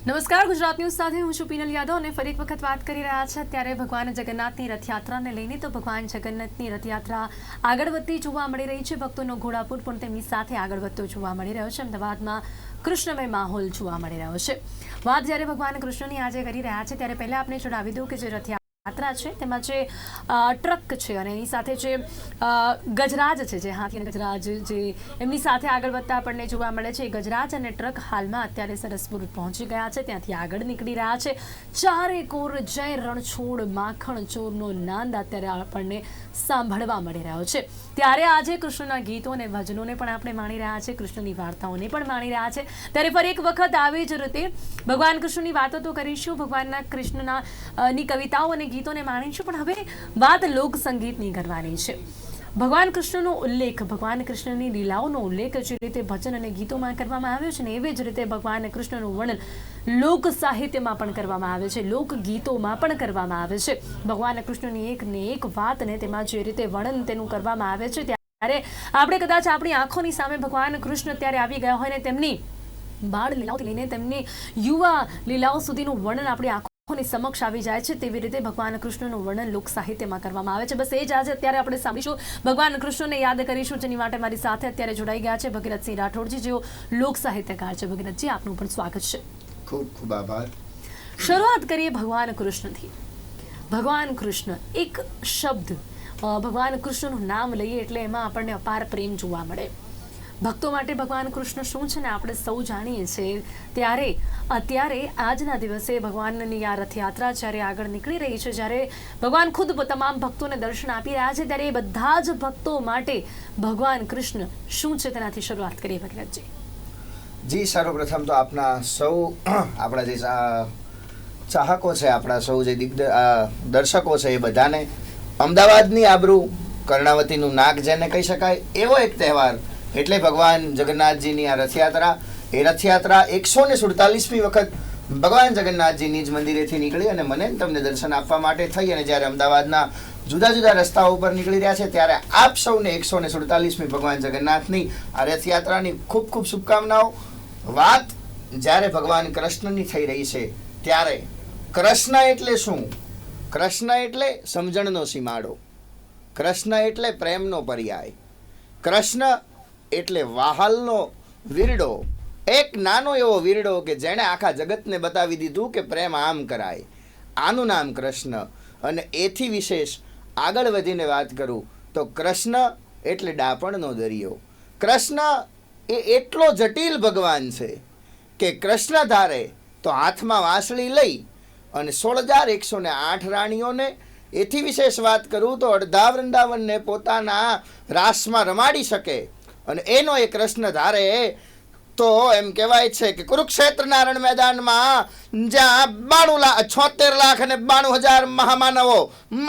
નમસ્કાર, ગુજરાત ન્યૂઝ સાથે હું છું પીનલ યાદવ અને ફરી એક વખત વાત કરી રહ્યા છે. ત્યારે ભગવાન જગન્નાથની રથયાત્રાને લઈને તો ભગવાન જગન્નાથની રથયાત્રા આગળ વધતી જોવા મળી રહી છે. ભક્તોનો ઘોડાપુર પણ તેમની સાથે આગળ વધતો જોવા મળી રહ્યો છે. અમદાવાદમાં કૃષ્ણમય માહોલ જોવા મળી રહ્યો છે. વાત જ્યારે ભગવાન કૃષ્ણની આજે કરી રહ્યા છે, ત્યારે પહેલાં આપણે જણાવી દઉં કે જે રથયાત્રા છે, તેમાં જે ટ્રક છે અને એની સાથે જે ગજરાજ છે, જે હાથી ગજરાજ જે એમની સાથે આગળ વધતા આપણને જોવા મળે છે. ગજરાજ અને ટ્રક હાલમાં અત્યારે સરસપુર પહોંચી ગયા છે, ત્યાંથી આગળ નીકળી રહ્યા છે. ચારે કોર જય રણછોડ માખણ ચોરનો નાંદ અત્યારે આપણને સાંભળવા મળી રહ્યો છે. ત્યારે આજે કૃષ્ણના ગીતો અને ભજનોને પણ આપણે માણી રહ્યા છે, કૃષ્ણની વાર્તાઓને પણ માણી રહ્યા છે. ત્યારે ફરી એક વખત આવી જ રીતે ભગવાન કૃષ્ણની વાતો તો કરીશું. ભગવાનના કૃષ્ણના ની કવિતાઓ અને ગીતોને માણીશું પણ હવે વાત લોક કરવાની છે. ભગવાન કૃષ્ણનો ઉલ્લેખ, ભગવાન કૃષ્ણની લીલાઓનો ઉલ્લેખ જે રીતે ભજન અને ગીતોમાં કરવામાં આવ્યો છે ને એવી જ રીતે ભગવાન કૃષ્ણનું વર્ણન લોક સાહિત્યમાં પણ કરવામાં આવે છે લોકગીતોમાં પણ કરવામાં આવે છે. ભગવાન કૃષ્ણની એક ને એક વાતને તેમાં જે રીતે વર્ણન તેનું કરવામાં આવે છે, ત્યારે આપણે કદાચ આપણી આંખોની સામે ભગવાન કૃષ્ણ ત્યારે આવી ગયા હોય ને તેમની બાળ લીલાઓથી લઈને તેમની યુવા લીલાઓ સુધીનું વર્ણન આપણી આંખોની સમક્ષ આવી જાય છે તેવી રીતે ભગવાન કૃષ્ણનું વર્ણન લોક સાહિત્યમાં કરવામાં આવે છે. બસ એ જ આજે અત્યારે આપણે સાંભળીશું. ભગવાન કૃષ્ણને યાદ કરીશું. જેની માટે મારી સાથે અત્યારે જોડાઈ ગયા છે ભગીરથસિંહ રાઠોડજી જેઓ લોક સાહિત્યકાર છે. ભગીરથજી આપનું પણ સ્વાગત છે. ખૂબ ખૂબ આભાર. શરૂઆત કરીએ ભગવાન કૃષ્ણથી. ભગવાન કૃષ્ણ એક શબ્દ ભગવાન કૃષ્ણનું નામ લઈએ એટલે એમાં આપણને અપાર પ્રેમ જોવા મળે. ભક્તો માટે ભગવાન કૃષ્ણ શું છે ને આપણે સૌ જાણીએ છીએ. ત્યારે, અત્યારે, આજના દિવસે ભગવાનની આ રથયાત્રા જ્યારે આગળ નીકળી રહી છે, જ્યારે ભગવાન ખુદ તમામ ભક્તોને દર્શન આપી રહ્યા છે, ત્યારે એ બધા જ ભક્તો માટે ભગવાન કૃષ્ણ શું છે તેનાથી શરૂઆત કરીએ ભગીરથજી. જી, સર્વપ્રથમ તો આપના સૌ આપણા જે ચાહકો છે, આપણા સૌ જે દિગ્દ દર્શકો છે, એ બધાને અમદાવાદની આબરૂ, કર્ણાવતીનું નાક જેને કહી શકાય, એવો એક તહેવાર એટલે ભગવાન જગન્નાથજીની આ રથયાત્રા. એ રથયાત્રા એકસો ને સુડતાલીસમી વખત ભગવાન જગન્નાથજીની જ મંદિરેથી નીકળી અને મને તમને દર્શન આપવા માટે થઈ અને જ્યારે અમદાવાદના જુદા જુદા રસ્તાઓ ઉપર નીકળી રહ્યા છે, ત્યારે આપ સૌને એકસો ને સુડતાલીસમી ભગવાન જગન્નાથની આ રથયાત્રાની ખૂબ ખૂબ શુભકામનાઓ. વાત જ્યારે ભગવાન કૃષ્ણની થઈ રહી છે, ત્યારે કૃષ્ણ એટલે શું? કૃષ્ણ એટલે સમજણનો સીમાડો. કૃષ્ણ એટલે પ્રેમનો પર્યાય. કૃષ્ણ એટલે વાહલનો વીરડો, એક નાનો એવો વીરડો કે જેણે આખા જગતને બતાવી દીધું કે પ્રેમ આમ કરાય. આનું નામ કૃષ્ણ. અને એથી વિશેષ આગળ વધીને વાત કરું તો કૃષ્ણ એટલે ડાપણનો દરિયો. કૃષ્ણ એ એટલો જટિલ ભગવાન છે કે કૃષ્ણ ધારે તો હાથમાં વાંસળી લઈ અને સોળ હજાર એકસો ને આઠ રાણીઓને એથી વિશેષ વાત કરું તો અડધા વૃંદાવનને પોતાના રાસમાં રમાડી શકે. અને એનો એ કૃષ્ણ ધારે તો એમ કહેવાય છે કે કુરુક્ષેત્રના રણ મેદાનમાં જ્યાં બાણું લાખ છોતેર લાખ અને બાણું હજાર મહામાનવો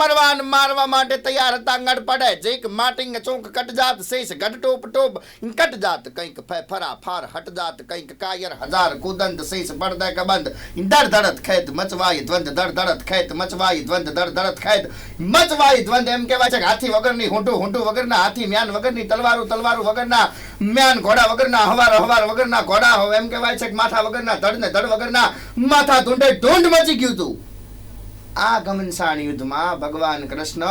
મરવાન મારવા માટે તૈયાર હતા ગઢ પડે જેક માટિંગ ચોંક કટ જાત શેષ ગઢ ટોપ ટોપ કટ જાત કંઈક ફરા ફાર હટ જાત કંઈક કાયર, હજાર કુદંત શેષ પડદે કબંધ. દર ધડત ખેત મચવાય દ્વંદ દર ધડત ખેત મચવાય દ્વંદ દર ધડત ખેત. મચવાય દ્વંદ એમ કહેવાય છે કે હાથી વગરની હુંટું હુંટું વગરના હાથી, મ્યાન વગરની તલવારું તલવારું વગરના, મ્યાન ઘોડા વગરના, હવાર હવાર વગરના ઘોડા એમ કહેવાય છે કે માથા વગરના ધડ ને ધડ વગરના માથા ધૂંઢે ઢૂંઢ મચી ગયું હતું આ ઘમનસાણ યુદ્ધમાં ભગવાન કૃષ્ણ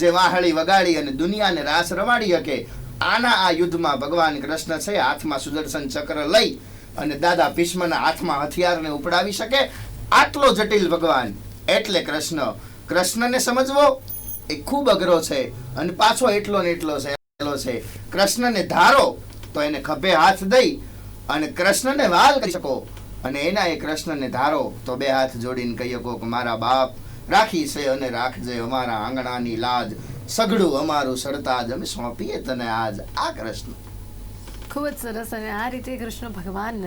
જે વાહળી વગાડી અને દુનિયાને રાસ રમાડી શકે, આના આ યુદ્ધમાં ભગવાન કૃષ્ણ છે હાથમાં સુદર્શન ચક્ર લઈ અને દાદા ભીષ્મના હાથમાં હથિયારને ઉપડાવી શકે. આટલો જટિલ ભગવાન, એટલે કૃષ્ણ. કૃષ્ણને સમજવો, એ ખૂબ અઘરો છે અને પાછો એટલો ને એટલો છે છે. કૃષ્ણને ધારો, તો એને ખભે હાથ દઈ અને કૃષ્ણને વાલ કરી શકો. અને એના એ કૃષ્ણને ધારો, તો બે હાથ જોડીને કહીએ કોક, મારા બાપ રાખી છે અને રાખજે અમારા આંગણાની લાજ. સઘળું અમારું સરતાજ, અમે સોંપીએ તને આજ. આ કૃષ્ણ. ખૂબ જ સરસ અને આ રીતે કૃષ્ણ ભગવાન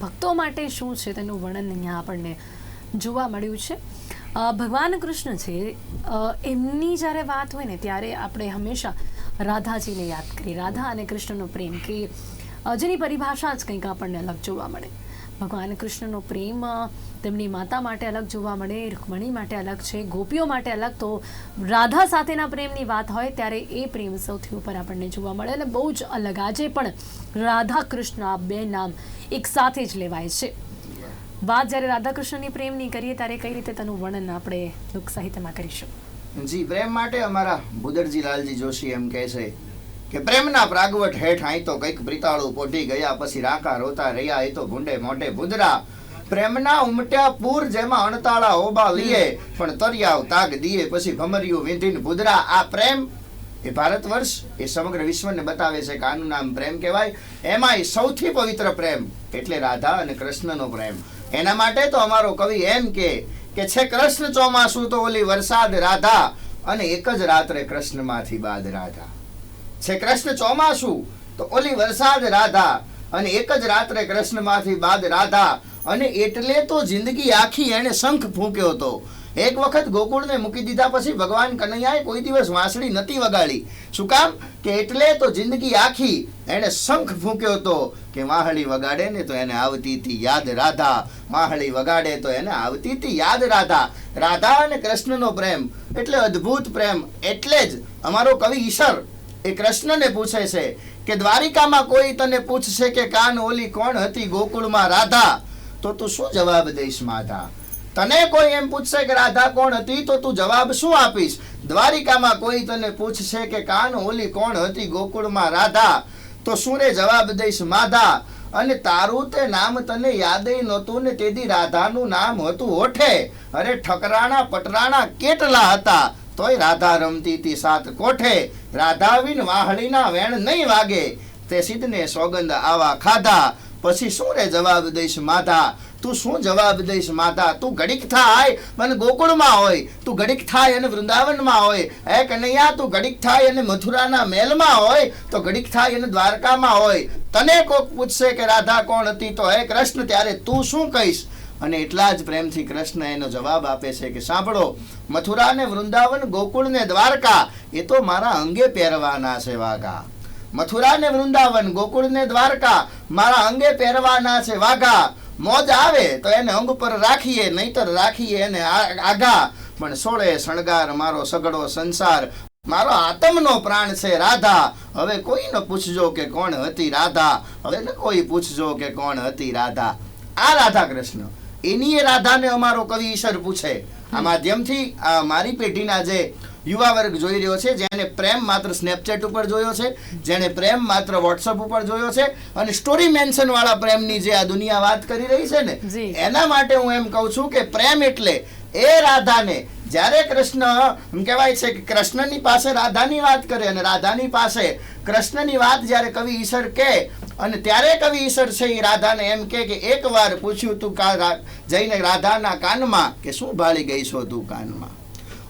ભક્તો માટે શું છે તેનું વર્ણન અહીંયા આપણને જોવા મળ્યું છે. ભગવાન કૃષ્ણ છે એમની જ્યારે વાત હોય ને, ત્યારે આપણે હંમેશા રાધાજીને યાદ કરીએ. રાધા અને કૃષ્ણનો પ્રેમ કે જેની પરિભાષા જ કંઈક આપણને અલગ જોવા મળે. ભગવાન કૃષ્ણનો પ્રેમ, તેમની માતા માટે અલગ જોવા મળે, રૂકમણી માટે અલગ છે, ગોપીઓ માટે અલગ. તો રાધા સાથેના પ્રેમની વાત હોય ત્યારે એ પ્રેમ સૌથી ઉપર આપણને જોવા મળે અને બહુ જ અલગ. આજે પણ રાધા કૃષ્ણ આ બે નામ એક સાથે જ લેવાય છે. વાત જ્યારે રાધા કૃષ્ણની પ્રેમની કરીએ ત્યારે કઈ રીતે તેનું વર્ણન આપણે લોક સાહિત્યમાં કરીશું? જી, પ્રેમ માટે અમારા ભુદરજી લાલજી જોશી એમ કહે છે કે પ્રેમના પ્રાગવટ હેઠ આઈ તો કંઈક પ્રીતાળું પોઢી ગયા, પછી રાકા રોતા રહ્યા એ તો ભૂંડે મોઢે ભૂદરા. પ્રેમના ઉમટ્યા પૂર જેમાં અણતાળા ઓબા લીએ, પણ તરિયાવ તાગ દીએ, પછી ભમરિયું વિંધીન ભૂદરા. આ પ્રેમ એ ભારત વર્ષ, એ સમગ્ર વિશ્વને બતાવે છે કે આનું નામ પ્રેમ કહેવાય. એમાંય સૌથી પવિત્ર પ્રેમ એટલે રાધા અને કૃષ્ણનો પ્રેમ. એના માટે તો અમારો કવિ એમ કે કે છે કૃષ્ણ ચોમાસું તો ઓલી વરસાદ રાધા, અને એક જ રાત્રે કૃષ્ણમાંથી બાદ રાધા. છે કૃષ્ણ ચોમાસું? તો ઓલી વરસાદ રાધા અને એક જ રાત્રે કૃષ્ણમાંથી બાદ રાધા. અને એટલે તો જિંદગી આખી એણે શંખ ફૂંક્યો હતો. એક વખત ગોકુળને મૂકી દીધા પછી ભગવાન કનૈયાએ કોઈ દિવસ વાંસળી નથી વગાડી. શું કામ? કે એટલે તો જિંદગી આખી એણે શંખ ફૂંક્યો હતો કે વાહળી વગાડે ને તો એને આવતી હતી યાદ રાધા. વાહળી વગાડે તો એને આવતી હતી યાદ રાધા. રાધા અને કૃષ્ણનો પ્રેમ. એટલે અદ્ભુત પ્રેમ. એટલે જ અમારો કવિ ઈશ્વર એ કૃષ્ણને પૂછે છે કે, દ્વારિકામાં કોઈ તને પૂછશે કે કાન ઓલી કોણ હતી ગોકુળમાં રાધા? તો તું શું જવાબ દઈશ માધા તને કોઈ એમ પૂછશે કે, રાધા કોણ હતી? તો તું જવાબ શું આપીશ? દ્વારિકામાં કોઈ તને પૂછશે કે કાન ઓલી કોણ હતી ગોકુળમાં રાધા? તો શું રે જવાબ દઈશ માધા અને તારું તે નામ તને યાદેય નહોતું ને તેથી રાધાનું નામ હતું ઓઠે અરે ઠકરાણા પટરાણા કેટલા હતા? તોય રાધા રમતી તી સાત કોઠે. રાધા વિન વાહળીના વેણ નહીં વાગે. તે સિદ્ધને સોગંદ આવા ખાધા. પછી શું રે જવાબ દઈશ માધા તું શું જવાબ દઈશ માતા? તું ઘડીક થાય મને ગોકુળમાં હોય. તું ઘડીક થાય અને વૃંદાવનમાં હોય. હે કનૈયા, તું ઘડીક થાય અને મથુરાના મહેલમાં હોય. તો ઘડીક થાય અને દ્વારકામાં હોય. તને કોક પૂછશે કે રાધા કોણ હતી? તો હે કૃષ્ણ, ત્યારે તું શું કહીશ? અને એટલા જ પ્રેમથી કૃષ્ણ એનો જવાબ આપે છે કે સાંભળો. મથુરા ને વૃંદાવન, ગોકુળ ને દ્વારકા, એ તો મારા અંગે પહેરવાના છે વાઘા. મથુરા ને વૃંદાવન, ગોકુળ ને દ્વારકા, મારા અંગે પહેરવાના છે વાઘા. મોજ આવે તો એને અંગ પર રાખીએ, નહીતર રાખીએ એને આઘા. પણ સોળે શણગાર મારો સગડો સંસાર. મારો આતમનો પ્રાણ છે રાધા. હવે કોઈ ન પૂછજો કે કોણ હતી રાધા. હવે ન કોઈ પૂછજો કે કોણ હતી રાધા. આ રાધા કૃષ્ણ. એની રાધાને અમારો કવિ ઈશ્વર પૂછે. આ માધ્યમથી મારી પેઢીના જે યુવા વર્ગ જોઈ રહ્યો છે જેને પ્રેમ માત્ર સ્નેપચેટ ઉપર જોયો છે જેને પ્રેમ માત્ર વોટ્સઅપ ઉપર જોયો છે અને સ્ટોરી મેન્શન વાળા પ્રેમની જે આ દુનિયા વાત કરી રહી છે ને એના માટે હું એમ કહું છું કે પ્રેમ એટલે એ રાધાને જ્યારે કૃષ્ણ એમ કહેવાય છે કે કૃષ્ણની પાસે રાધાની વાત કરે અને રાધાની પાસે કૃષ્ણની વાત જ્યારે કવિ ઈશ્વર કહે અને ત્યારે કવિ ઈશ્વર છે એ રાધાને એમ કે એકવાર પૂછ્યું તું કા જઈને રાધાના કાનમાં કે શું ભાળી ગઈ છો તું કાનમાં?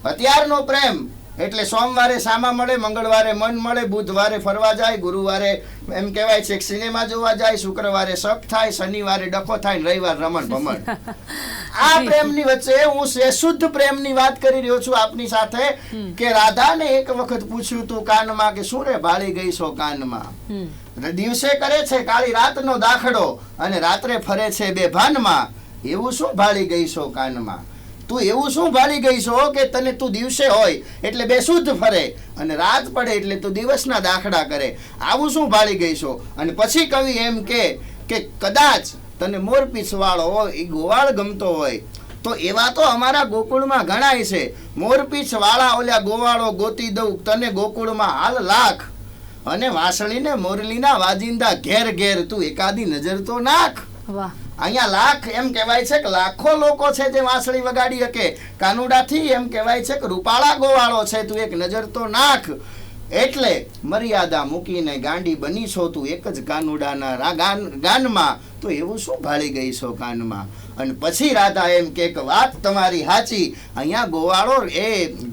અત્યારનો પ્રેમ એટલે સોમવારે સામા મળે મંગળવારે મન મળે બુધવારે ફરવા જાય ગુરુવારે એમ કહેવાય છે સિનેમા જોવા જાય શુક્રવારે શક થાય શનિવારે ડખો થાય રવિવાર રમણ ભમણ. આ પ્રેમની વચ્ચે હું સે- શુદ્ધ પ્રેમની વાત કરી રહ્યો છું આપની સાથે કે રાધાને એક વખત પૂછ્યું તું કાનમાં કે શું રે ભાળી ગઈ છો કાનમાં? દિવસે કરે છે કાળી રાતનો દાખલો અને રાત્રે ફરે છે બે ભાનમાં. એવું શું ભાળી ગઈ છો કાનમાં? તું એવું શું ભાળી ગઈ છો કે તને તું દિવસે હોય એટલે બે શુદ્ધ ફરે અને રાત પડે એટલે તું દિવસના દાખલા કરે? આવું શું ભાળી ગઈ છો? અને પછી કવિ એમ કે કે કદાચ તને મોરપીછ વાળો હોય એ ગોવાળ ગમતો હોય, તો એવા તો અમારા ગોકુળમાં ગણાય છે. મોરપીછ વાળા ઓલા ગોવાળો ગોતી દઉં, તને ગોકુળમાં હાલ લાખ. અને વાંસળીને મોરલીના વાજિંદા ઘેર ઘેર તું એકાદી નજર તો નાખ. વાહ. અહીંયા લાખ એમ કહેવાય છે કે લાખો લોકો છે જે વાંસળી વગાડી શકે. કાનુડાથી એમ કહેવાય છે કે રૂપાળા ગોવાળો છે, તું એક નજર તો નાખ. એટલે મર્યાદા મૂકીને ગાંડી બની છો તું એક જ કાનુડાના ગાન, ગાનમાં. તો એવું શું ભાળી ગઈ છો કાનમાં? અને પછી રાધા એમ કે કે વાત તમારી સાચી. અહીંયા ગોવાળો એ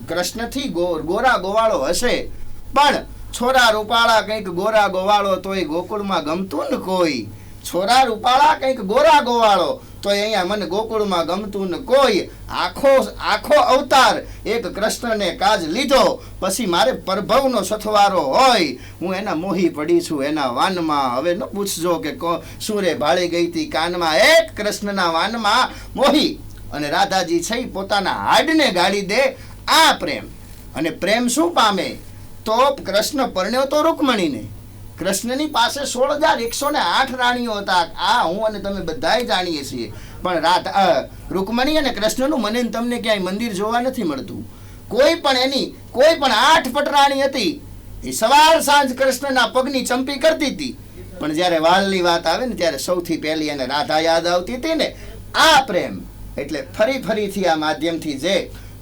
કૃષ્ણથી ગો, ગોરા ગોવાળો હશે. પણ છોરા રૂપાળા કંઈક ગોરા ગોવાળો તોય ગોકુળમાં ગમતું ને કોઈ. છોરા રૂપાળા કંઈક ગોરા ગોવાળો. તો અહીંયા મને ગોકુળમાં ગમતું ને કોઈ. આખો આખો અવતાર એક કૃષ્ણને કાજ લીધો. પછી મારે પ્રભવનો સથવારો હોય. હું એના મોહી પડી છું, એના વાનમાં. હવે ન પૂછજો કે કો શું રે ભાળી ગઈ તી કાનમાં. એક કૃષ્ણના વાનમાં મોહી અને રાધાજી છે પોતાના હાડને ગાળી દે આ પ્રેમ. અને પ્રેમ શું પામે? તો કૃષ્ણ પરણ્યો તો રૂકમણીને. કૃષ્ણની પાસે સોળ હજાર એકસો ને આઠ રાણીઓ હતા. આ હું અને તમે બધાય જાણીએ છીએ. પણ રાત રૂકમણી અને કૃષ્ણનું મને તમને ક્યાંય મંદિર જોવા નથી મળતું. કોઈ પણ એની, કોઈ પણ આઠ પટરાણી હતી, એ સવાર સાંજ કૃષ્ણના પગની ચંપી કરતી હતી. પણ જ્યારે વાલની વાત આવે ને, ત્યારે સૌથી પહેલી એને રાધા યાદ આવતી હતી ને, આ પ્રેમ. એટલે ફરી ફરીથી આ માધ્યમથી જે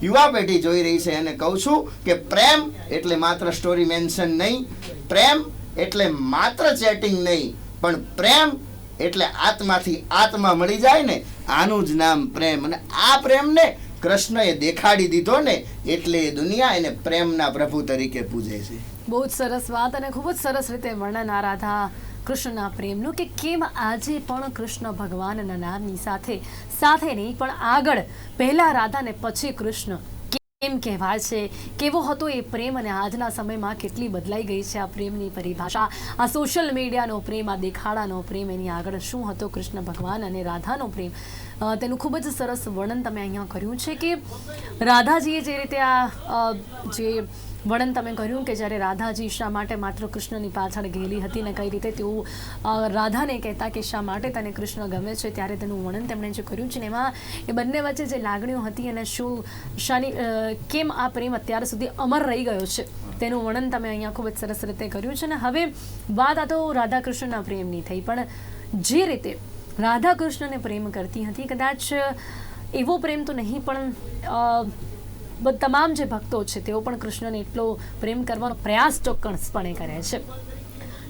યુવા પેઢી જોઈ રહી છે, એને કહું છું કે પ્રેમ એટલે માત્ર સ્ટોરી મેન્શન નહીં, પ્રેમ એટલે માત્ર ચેટિંગ નહીં, પણ પ્રેમ એટલે આત્માથી આત્મા મળી જાય ને, આનું જ નામ પ્રેમ. અને આ પ્રેમને કૃષ્ણએ દેખાડી દીધો ને, એટલે દુનિયા એને પ્રેમના પ્રભુ તરીકે પૂજે છે. બહુ જ સરસ વાત અને ખૂબ જ સરસ રીતે વર્ણન આ રાધા કૃષ્ણના પ્રેમનું કે કેમ આજે પણ કૃષ્ણ ભગવાનના નામની સાથે સાથે નહીં, પણ આગળ પહેલા રાધા ને પછી કૃષ્ણ કેમ કહેવાય છે કેવો હતો એ પ્રેમ અને આજના સમયમાં કેટલી બદલાઈ ગઈ છે આ પ્રેમની પરિભાષા. આ સોશિયલ મીડિયાનો પ્રેમ, આ દેખાડાનો પ્રેમ, એની આગળ શું હતો કૃષ્ણ ભગવાન અને રાધાનો પ્રેમ? તેનું ખૂબ જ સરસ વર્ણન તમે અહીંયા કર્યું છે કે રાધાજીએ જે રીતે આ જે વર્ણન તમે કર્યું કે જ્યારે રાધાજી શા માટે માત્ર કૃષ્ણની પાછળ ગયેલી હતી ને કઈ રીતે તેઓ રાધાને કહેતા કે શા માટે તને કૃષ્ણ ગમે છે, ત્યારે તેનું વર્ણન તેમણે જે કર્યું છે ને એમાં એ બંને વચ્ચે જે લાગણીઓ હતી અને શું શાની કેમ આ પ્રેમ અત્યાર સુધી અમર રહી ગયો છે, તેનું વર્ણન તમે અહીંયા ખૂબ જ સરસ રીતે કર્યું છે ને હવે વાત આ તો રાધા કૃષ્ણના પ્રેમની થઈ, પણ જે રીતે રાધા કૃષ્ણને પ્રેમ કરતી હતી. કદાચ એવો પ્રેમ તો નહીં, પણ તમામ જે ભક્તો છે, તેઓ પણ કૃષ્ણને એટલો પ્રેમ કરવાનો પ્રયાસ ચોક્કસપણે કરે છે.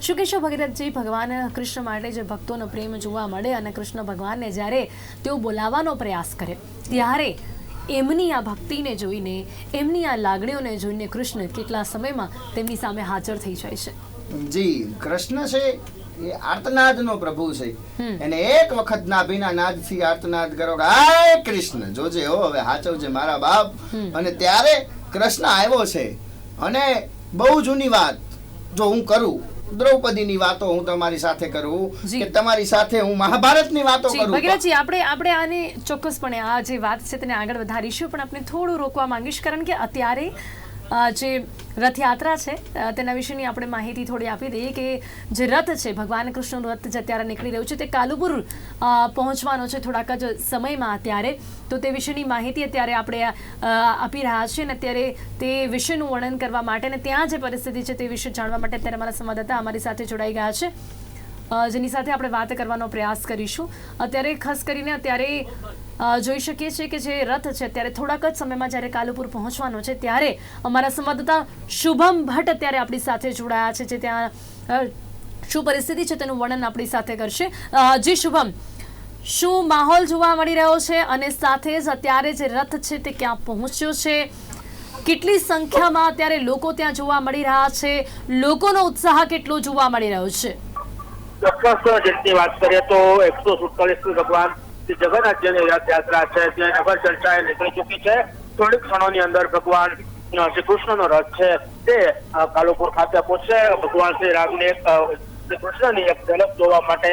શું કહેશો ભગીરથજી? ભગવાન કૃષ્ણ માટે જે ભક્તોનો પ્રેમ જોવા મળે અને કૃષ્ણ ભગવાનને જ્યારે તેઓ બોલાવવાનો પ્રયાસ કરે, ત્યારે એમની આ ભક્તિને જોઈને, એમની આ લાગણીઓને જોઈને કૃષ્ણ કેટલા સમયમાં તેમની સામે હાજર થઈ જાય છે. જી, કૃષ્ણ છે એ આર્તનાદનો પ્રભુ છે. એને એક વખત નાભીના નાદથી આર્તનાદ કરો કે હાય કૃષ્ણ જોજે હો હવે હાચવજે મારા બાપ. અને ત્યારે કૃષ્ણ આવ્યો છે. અને બહુ જૂની વાત જો હું કરું દ્રૌપદીની વાતો હું તમારી સાથે કરું કે તમારી સાથે હું મહાભારતની વાતો કરું. ભગીરથજી આપણે આપણે આને ચોક્કસપણે આ જે વાત છે તેને આગળ વધારીશું પણ આપણે થોડું રોકવા માંગીશ કારણ કે અત્યારે જે રથયાત્રા છે તેના વિશેની આપણે માહિતી થોડી આપી દઈએ કે જે રથ છે, ભગવાન કૃષ્ણનું રથ જે અત્યારે નીકળી રહ્યું છે, તે કાલુપુર પહોંચવાનો છે થોડાક જ સમયમાં અત્યારે. તો તે વિશેની માહિતી અત્યારે આપણે આપી રહ્યા છીએ અને અત્યારે તે વિશેનું વર્ણન કરવા માટે અને ત્યાં જે પરિસ્થિતિ છે તે વિશે જાણવા માટે અત્યારે અમારા સંવાદદાતા અમારી સાથે જોડાઈ ગયા છે. જેની સાથે આપણે વાત કરવાનો પ્રયાસ કરીશું. અત્યારે ખાસ કરીને અત્યારે જોઈ શકીએ છીએ કે જે રથ છે અત્યારે થોડાક જ સમયમાં જ્યારે કાલુપુર પહોંચવાનો છે, ત્યારે અમારા સંવાદદાતા શુભમ ભટ્ટ અત્યારે આપણી સાથે જોડાયા છે, જે ત્યાં શું પરિસ્થિતિ છે તેનું વર્ણન આપણી સાથે કરશે. જી શુભમ, શું માહોલ જોવા મળી રહ્યો છે? અને સાથે જ અત્યારે જે રથ છે તે ક્યાં પહોંચ્યો છે? કેટલી સંખ્યામાં અત્યારે લોકો ત્યાં જોવા મળી રહ્યા છે? લોકોનો ઉત્સાહ કેટલો જોવા મળી રહ્યો છે? ચોક્કસ જેટલી વાત કરીએ તો એકસો સુડતાલીસ ભગવાન શ્રી જગન્નાથજીની રથયાત્રા છે તે નગર ચર્ચાએ નીકળી ચૂકી છે. થોડીક ક્ષણોની અંદર ભગવાન શ્રી કૃષ્ણનો રથ છે તે કાલુપુર ખાતે પહોંચશે. ભગવાન શ્રી રામને શ્રી કૃષ્ણની એક ઝલક જોવા માટે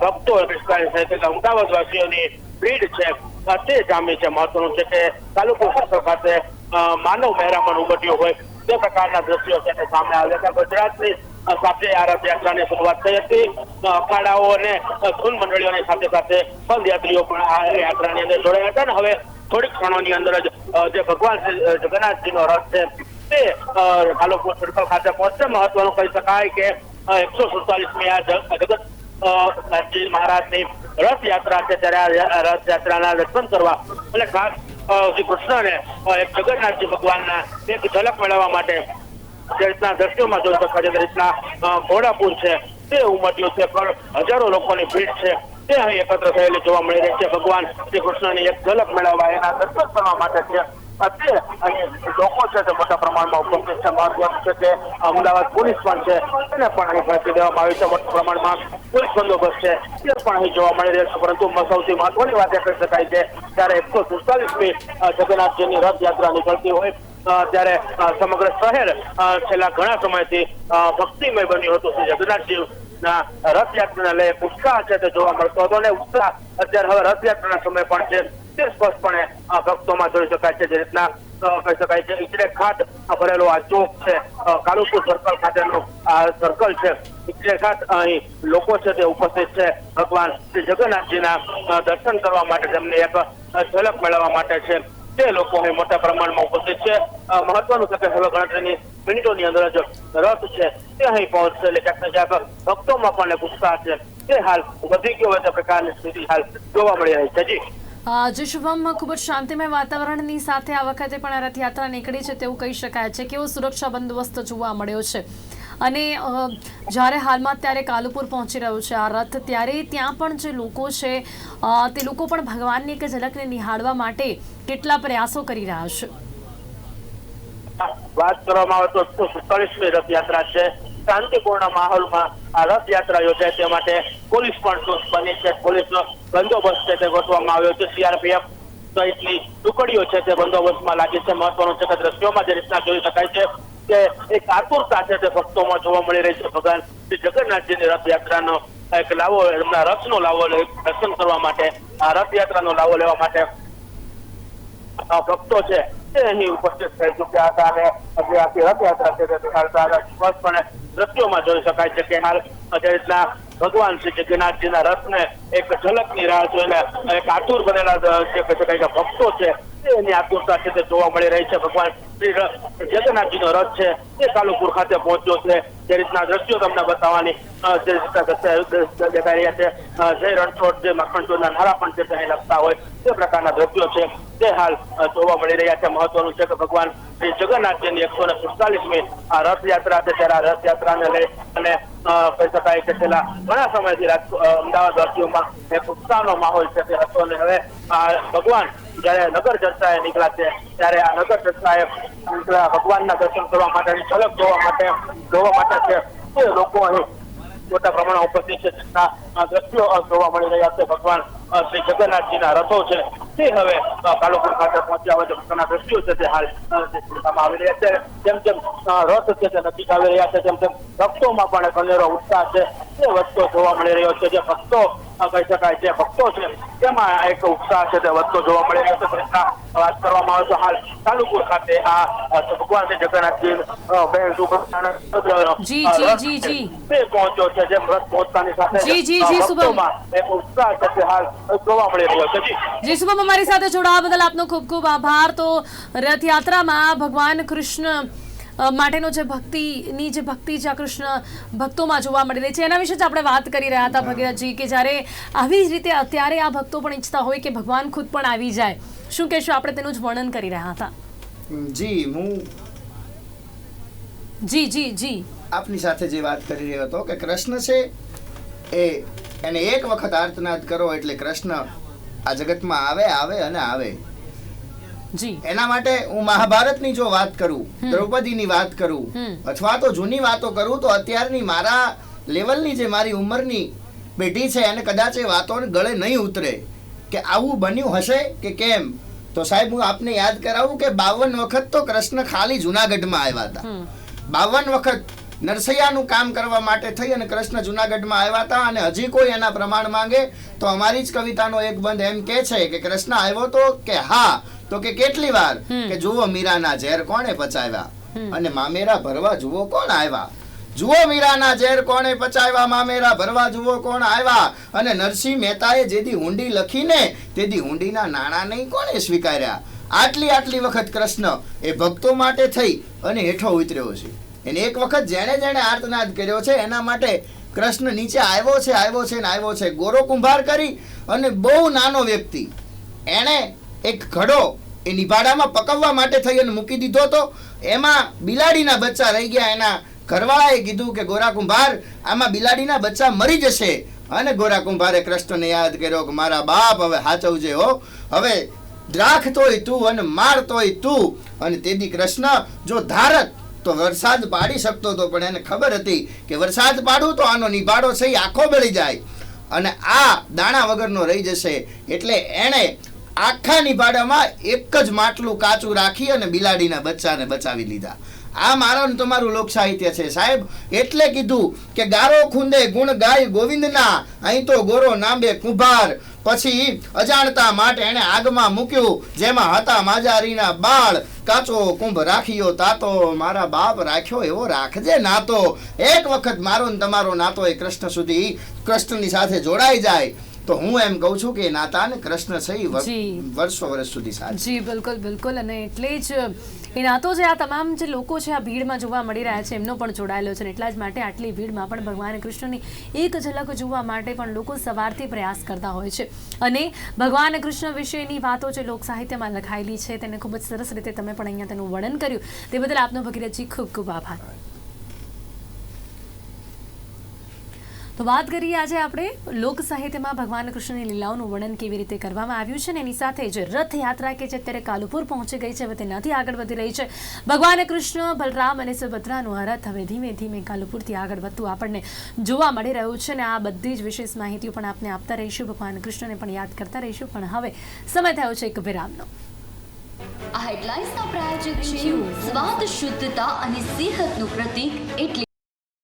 ભક્તો વિસ્તાર છે કે અમદાવાદ વાસીઓની ભીડ છે. તે જામી છે મહત્વનું છે કે કાલુપુર ખાતે માનવ મહેરામણ ઉમટ્યું હોય. તે પ્રકારના દ્રશ્યો છે તે સામે આવ્યા ગુજરાતની સાથે આ રથયાત્રાની શરૂઆત થઈ હતી. અખાડાઓ અને ધૂન મંડળીઓની સાથે સાથે પદયાત્રીઓ પણ આ યાત્રાની અંદર જોડાયા હતા ને હવે થોડીક ક્ષણોની અંદર જ જે ભગવાન જગન્નાથજીનો રથ છે તે અ, કાલુપુર સર્કલ ખાતે પહોંચશે. મહત્વનું કહી શકાય કે એકસો સુડતાલીસમી આ જગત નાથજી મહારાજની રથયાત્રા છે. ત્યારે આ રથયાત્રાના દર્શન કરવા અને ખાસ શ્રી કૃષ્ણને જગન્નાથજી ભગવાનના એક ઝલક મેળવવા માટે જે રીતના દ્રશ્યોમાં જોઈ શકાય છે તે રીતના ઘોડાપુર છે, તે ઉમટ્યું છે, પણ હજારો લોકોની ભીડ છે. તે અહીં એકત્ર થયેલી જોવા મળી રહી છે. ભગવાન શ્રી કૃષ્ણની એક ઝલક મેળવવા એના દર્શન કરવા માટે છે. અત્યારે અહીં લોકો છે તે મોટા પ્રમાણમાં ઉપસ્થિત છે. મહત્વનું છે કે અમદાવાદ પોલીસ પણ છે. તેને પણ અહીં પહોંચી દેવામાં આવી છે. મોટા પ્રમાણમાં પોલીસ બંદોબસ્ત છે. તે પણ અહીં જોવા મળી રહ્યો છે. પરંતુ સૌથી મહત્વની વાત એ કહી શકાય છે ત્યારે એકસો સુડતાલીસમી જગન્નાથજીની રથયાત્રા નીકળતી હોય ત્યારે સમગ્ર શહેર છેલ્લા ઘણા સમયથી ભક્તિમય બન્યું હતું. શ્રી જગન્નાથજી ના રથયાત્રાને લઈ ઉત્સાહ છે તે જોવા મળતો હતો અને ઉત્સાહ અત્યારે હવે રથયાત્રાના સમય પણ છે. તે સ્પષ્ટપણે ભક્તોમાં જોઈ શકાય છે. જે રીતના કહી શકાય છે, ઈચડે ખાત ભરેલો આ ચોક છે. કાલુપુર સર્કલ ખાતેનું આ સર્કલ છે. ઈચડે ખાત અહીં લોકો છે તે ઉપસ્થિત છે. ભગવાન શ્રી જગન્નાથજીના દર્શન કરવા માટે તેમને એક ઝલક મેળવવા માટે છે. તે લોકો અહીં મોટા પ્રમાણમાં ઉપસ્થિત છે. મહત્વનું છે કે હવે ગણતરીની મિનિટોની અંદર જ રથ છે તે અહીં પહોંચશે. એટલે ક્યાંક જ્યાં ભક્તોમાં પણ ઉત્સાહ છે. તે હાલ વધી ગયો હોય તે પ્રકારની સ્થિતિ હાલ જોવા મળી રહી છે. જી. જે શુભમ, ખૂબ જ શાંતિમય વાતાવરણની સાથે આ વખતે પણ રથયાત્રા નીકળી છે તેવું કહી શકાય છે. કેવો સુરક્ષા બંદોબસ્ત જોવા મળ્યો છે? અને જ્યારે હાલમાં ત્યારે કાલુપુર પહોંચી રહ્યો છે આ રથ, ત્યારે ત્યાં પણ જે લોકો છે તે લોકો પણ ભગવાનની એક ઝલકને નિહાળવા માટે કેટલા પ્રયાસો કરી રહ્યા છે? વાત કરવામાં આવે તો એકસો સુડતાલીસમી રથયાત્રા છે. શાંતિપૂર્ણ માહોલમાં આ રથયાત્રા યોજાય તે માટે પોલીસ પણ ચુસ્ત બની છે. પોલીસનો બંદોબસ્ત છે તે ગોઠવવામાં આવ્યો છે. સીઆરપીએફ સહિતની ટુકડીઓ છે તે બંદોબસ્તમાં લાગી છે. મહત્વનું છે કે દ્રશ્યોમાં જે રીતના જોઈ શકાય છે કે એક આતુરતા છે તે ભક્તોમાં જોવા મળી રહી છે. ભગવાન શ્રી જગન્નાથજીની રથયાત્રાનો એક લાવો, એમના રથનો લાવો દર્શન કરવા માટે, આ રથયાત્રાનો લાવો લેવા માટે ભક્તો છે તે અહીં ઉપસ્થિત થઈ ચુક્યા હતા અને જે આખી રથયાત્રા છે તે નિહાળતા સ્પષ્ટપણે દ્રશ્યોમાં જોઈ શકાય છે કે હાલ જે રીતના ભગવાન શ્રી જગન્નાથજીના રથને એક ઝલકની રાહ જોઈને એક આતુર બનેલા જે કહી ભક્તો છે એની આતુરતા છે તે જોવા મળી રહી છે ભગવાન શ્રી જગન્નાથજીનો રથ છે તે કાલુપુર ખાતે પહોંચ્યો છે જે રીતના દ્રશ્યો તમને બતાવવાની જે રીતના દેખાઈ રહ્યા છે જય રણછોડ જે માખણ ચોરના નારા પણ છે લગતા હોય તે પ્રકારના દ્રશ્યો છે તે હાલ જોવા મળી રહ્યા છે. મહત્વનું છે કે ભગવાન શ્રી જગન્નાથજીની એકસો ને પિસ્તાલીસમી આ રથયાત્રા છે. ત્યારે આ રથયાત્રાને લઈ અને કહી શકાય કે છેલ્લા ઘણા સમયથી અમદાવાદ વાસીઓમાં એક ઉત્સાહનો માહોલ છે તે હતો. અને હવે આ ભગવાન જયારે નગર ચર્ચાએ નીકળ્યા છે, ત્યારે આ નગર ચર્ચાએ નીકળ્યા ભગવાનના દર્શન કરવા માટેની ઝલક જોવા માટે જોવા માટે છે. તે લોકો અહીં મોટા પ્રમાણમાં ઉપસ્થિત છે. જોવા મળી રહ્યા છે. ભગવાન શ્રી જગન્નાથજીના રથો છે. તે હવે કાલુપુર ખાતે પહોંચ્યા હોય છે પોતાના દ્રશ્યો છે તે હાલ અ, આવી રહ્યા છે. જેમ જેમ રથ છે તે નજીક આવી રહ્યા છે તેમ તેમ ભક્તોમાં પણ અનેરો ઉત્સાહ છે. તે વધતો જોવા મળી રહ્યો છે. જે ભક્તો કહી શકાય જે ભક્તો છે તેમાં એક ઉત્સાહ છે તે વધતો જોવા મળે છે વાત કરવામાં આવે તો હાલ કાલુપુર ખાતે આ ભગવાન શ્રી જગન્નાથજી છે, જી. તે પહોંચ્યો છે જેમ રથ પહોંચતાની સાથે. ભક્તોમાં એક ઉત્સાહ છે તે હાલ જોવા મળી રહ્યો છે જી શુભમ અમારી સાથે જોડાવા બદલ આપનો ખૂબ ખૂબ આભાર તો રથયાત્રામાં ભગવાન કૃષ્ણ માટેનો જે ભક્તિની જે ભક્તિ છે આ કૃષ્ણ ભક્તોમાં જોવા મળી રહી છે. એના વિશે જ આપણે વાત કરી રહ્યા હતા ભગીરથજી કે જ્યારે આવી જ રીતે અત્યારે આ ભક્તો પણ ઈચ્છતા હોય કે ભગવાન ખુદ પણ આવી જાય. શું કહેશો? આપણે તેનું જ વર્ણન કરી રહ્યા હતા. જી હું જી જી જી. આપની સાથે જે વાત કરી રહ્યો હતો કે કૃષ્ણ છે એ એને એક વખત આર્તનાદ કરો એટલે કૃષ્ણ આ જગતમાં આવે આવે અને આવે. એના માટે હું મહાભારતની જો વાત કરું દ્રૌપદીની વાત કરું અથવા તો જૂની વાતો કરું તો અત્યારની મારા લેવલની જે મારી ઉંમરની પેઢી છે એને કદાચ એ વાતો ગળે નહીં ઉતરે કે આવું બન્યું હશે કે કેમ? તો સાહેબ હું આપને યાદ કરાવું કે બાવન વખત તો કૃષ્ણ ખાલી જુનાગઢમાં આવ્યા હતા. બાવન વખત નરસૈયાનું કામ કરવા માટે થઈ અને કૃષ્ણ જુનાગઢમાં આવ્યા હતા અને હજી કોઈ એના પ્રમાણ માંગે તો અમારી જ કવિતાનો એક બંધ એમ કે છે કે કૃષ્ણ આવ્યો તો કે હા તો કે કેટલી વાર? કે જુઓ મીરાના ઝેર કોણે પચાવ્યા? અને મામેરા ભરવા જુઓ કોણ આવ્યા? જુઓ મીરાના ઝેર કોણે પચાવ્યા? મામેરા ભરવા જુઓ કોણ આવ્યા? અને નરસિંહ મહેતાએ જેદી હુંડી લખીને તેદી હુંડીના નાણાં નહીં કોણે સ્વીકાર્યા? આટલી આટલી વખત કૃષ્ણ એ ભક્તો માટે થઈ અને હેઠો ઉતર્યો છે. એને એક વખત જેણે જેણે આર્તનાદ કર્યો છે એના માટે કૃષ્ણ નીચે આવ્યો છે આવ્યો છે ને આવ્યો છે. ગોરો કુંભાર કરી અને બહુ નાનો વ્યક્તિ. એણે એક ઘડો એ નિભાડામાં પકવવા માટે થઈ અને મૂકી દીધો તો એમાં બિલાડીના બચ્ચા રહી ગયા. એના ઘરવાળાએ કીધું કે, ગોરા કુંભાર, આમાં બિલાડીના બચ્ચા મરી જશે. અને ગોરા કુંભારે કૃષ્ણને યાદ કર્યો કે, મારા બાપ હવે હાચવજે હો. હવે દ્રાખ તોય તું અને માર તોય તું. અને તેથી કૃષ્ણ જો ધારત તો વરસાદ પાડી શકતો હતો, પણ એને ખબર હતી કે વરસાદ પાડું તો આનો નિભાડો છે આખો બળી જાય. અને આ દાણા વગરનો રહી જશે. એટલે એણે આખા નિભાડામાં એક જ માટલું કાચું રાખી અને બિલાડીના બચ્ચાને બચાવી લીધા. આ મારો તમારું લોક સાહિત્ય છે, સાહેબ. એટલે કીધું કે ગારો ખૂંદે ગુણ ગાય ગોવિંદના, અહીં તો ગોરો નાંબે કુંભાર. પછી અજાણતા માટે એણે આગમાં મૂક્યું, જેમાં હતા માજારીના બાળ. કાચો કુંભ રાખ્યો, તાતો મારા બાપ રાખ્યો, એવો રાખજે નાતો. એક વખત મારો ને તમારો નાતો એ કૃષ્ણ સુધી કૃષ્ણની સાથે જોડાઈ જાય. તો હું એમ કહું છું કે નાતા અને કૃષ્ણ છે વર- વર્ષો વર્ષ સુધી સાથ જી બિલકુલ બિલકુલ. અને એટલે જ એ નાતો જે આ તમામ જે લોકો છે આ ભીડમાં જોવા મળી રહ્યા છે એમનો પણ જોડાયેલો છે. એટલા જ માટે આટલી ભીડમાં પણ ભગવાન કૃષ્ણની એક ઝલક જોવા માટે પણ લોકો સવારથી પ્રયાસ કરતા હોય છે. અને ભગવાન કૃષ્ણ વિશેની વાતો જે લોક સાહિત્યમાં લખાયેલી છે તેને ખૂબ જ સરસ રીતે તમે પણ અહીંયા તેનું વર્ણન કર્યું. તે બદલ આપનો ભગીરથજી ખૂબ ખૂબ આભાર. વાત કરીએ આજે આપણે લોક સાહિત્યમાં ભગવાન કૃષ્ણની લીલાઓનું વર્ણન કેવી રીતે કરવામાં આવ્યું છે ને એની સાથે જ રથયાત્રા કે જે અત્યારે કાલુપુર પહોંચી ગઈ છે હવે તેનાથી આગળ વધી રહી છે. ભગવાન કૃષ્ણ, બલરામ અને સુભદ્રાનું રથ હવે ધીમે ધીમે કાલુપુરથી આગળ વધતું આપણને જોવા મળી રહ્યું છે ને આ બધી જ વિશેષ માહિતીઓ પણ આપને આપતા રહીશું. ભગવાન કૃષ્ણને પણ યાદ કરતા રહીશું. પણ હવે સમય થયો છે એક વિરામનો. આ હેડલાઇન્સના પ્રાયોજક છે. સ્વાદ, શુદ્ધતા અને સેહતનું પ્રતીક એટલે